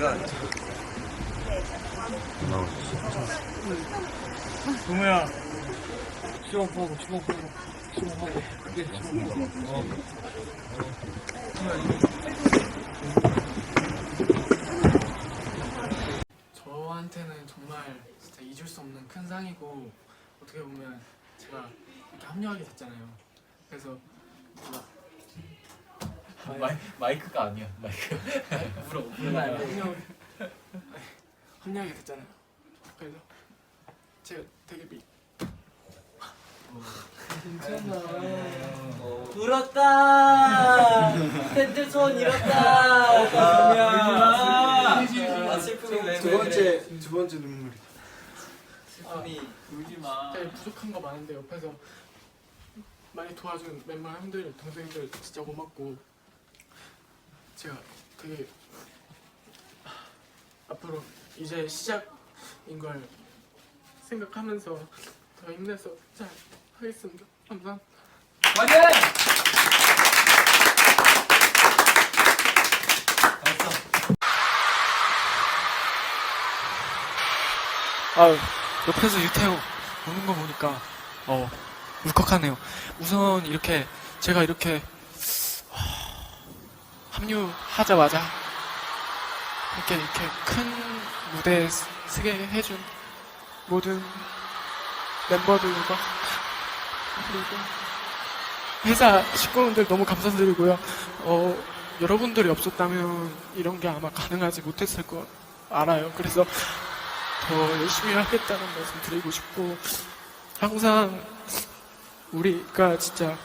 우리가 동우야 시험하고 시험하고 시험하고 그게 어. 저한테는 정말 진짜 잊을 수 없는 큰 상이고 어떻게 보면 제가 이렇게 합류하게 됐잖아요. 그래서 뭔가 마이, 마이크가 아니야 마이크 물어 물어 합류 합류하게 됐잖아요. 그래서 제가 되게 미 울었다. 팬들 손 잃었다. 아, 슬픔이 왜두 번째 두 번째 눈물이. 슬픔이 울지 마 되게 부족한 거 많은데 옆에서 많이 도와준 멤버 형들 동생들 진짜 고맙고 제가 되게 앞으로 이제 시작인 걸 생각하면서 더 힘내서 잘 하겠습니다. 감사합니다. 화이팅! 아 옆에서 유태호 우는 거 보니까 어 울컥하네요. 우선 이렇게 제가 이렇게 하, 합류하자마자 이렇게 이렇게 큰 무대에 스- 서게 해준 모든 멤버들과 그리고 회사 식구분들 너무 감사드리고요. 어, 여러분들이 없었다면 이런 게 아마 가능하지 못했을 거 알아요. 그래서 더 열심히 하겠다는 말씀 드리고 싶고 항상 우리가 진짜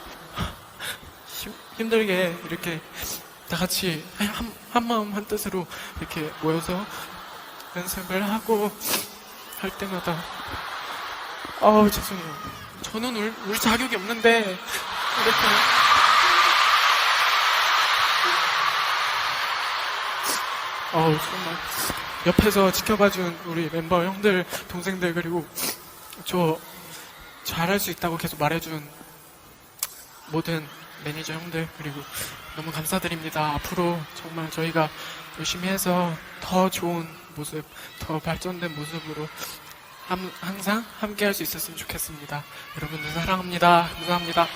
힘, 힘들게 이렇게 다 같이 한, 한 마음 한 뜻으로 이렇게 모여서 연습을 하고 할 때마다 아우 죄송해요. 저는 울, 울 자격이 없는데 이렇게 아우 정말 옆에서 지켜봐준 우리 멤버 형들, 동생들 그리고 저 잘할 수 있다고 계속 말해준 모든 매니저 형들 그리고 너무 감사드립니다. 앞으로 정말 저희가 열심히 해서 더 좋은 모습, 더 발전된 모습으로 함- 항상 함께 할 수 있었으면 좋겠습니다. 여러분들 사랑합니다. 감사합니다.